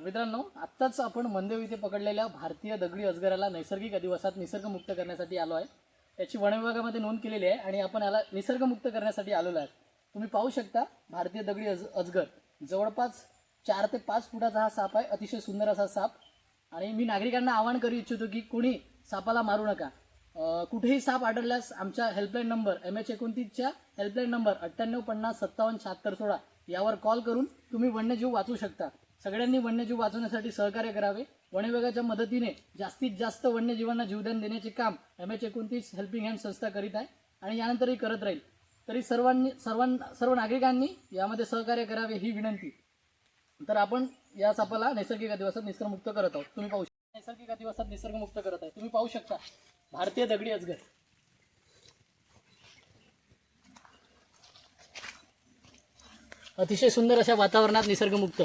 तर मित्रांनो आत्ताच आपण मंदेव इथे पकडलेल्या भारतीय दगडी अजगराला नैसर्गिक अधिवासात निसर्गमुक्त करण्यासाठी आलो आहे. त्याची वन विभागामध्ये नोंद केलेली आहे आणि आपण याला निसर्गमुक्त करण्यासाठी आलेलो आहे. तुम्ही पाहू शकता भारतीय दगडी अज अजगर. जवळपास चार ते पाच फुटाचा हा साप आहे अतिशय सुंदर असा साप. आणि मी नागरिकांना आवाहन करू इच्छितो की कोणी सापाला मारू नका. कुठेही साप आढळल्यास आमच्या हेल्पलाईन नंबर एम एच एकोणतीसच्या हेल्पलाईन नंबर अठ्ठ्याण्णव पन्नास सत्तावन्न शहात्तर सोळा यावर कॉल करून तुम्ही वन्यजीव वाचू शकता. सगळ्यांनी वन्यजीव वाचवण्यासाठी सहकार्य करावे. वन विभागाच्या मदतीने जास्तीत जास्त वन्यजीवांना जीवदान देण्याचे काम एम एच एकोणतीस हेल्पिंग हँड संस्था करीत आहे आणि यानंतरही करत राहील. तरी सर्वांनी सर्वांना सर्व नागरिकांनी यामध्ये सहकार्य करावे ही विनंती. तर आपण या सापाला नैसर्गिक अधिवासात निसर्गमुक्त करत आहोत. तुम्ही पाहू शकता. नैसर्गिक अधिवासात निसर्गमुक्त करत आहे. तुम्ही पाहू शकता. भारतीय दगडी अजगर अतिशय सुंदर अशा वातावरणात निसर्गमुक्त.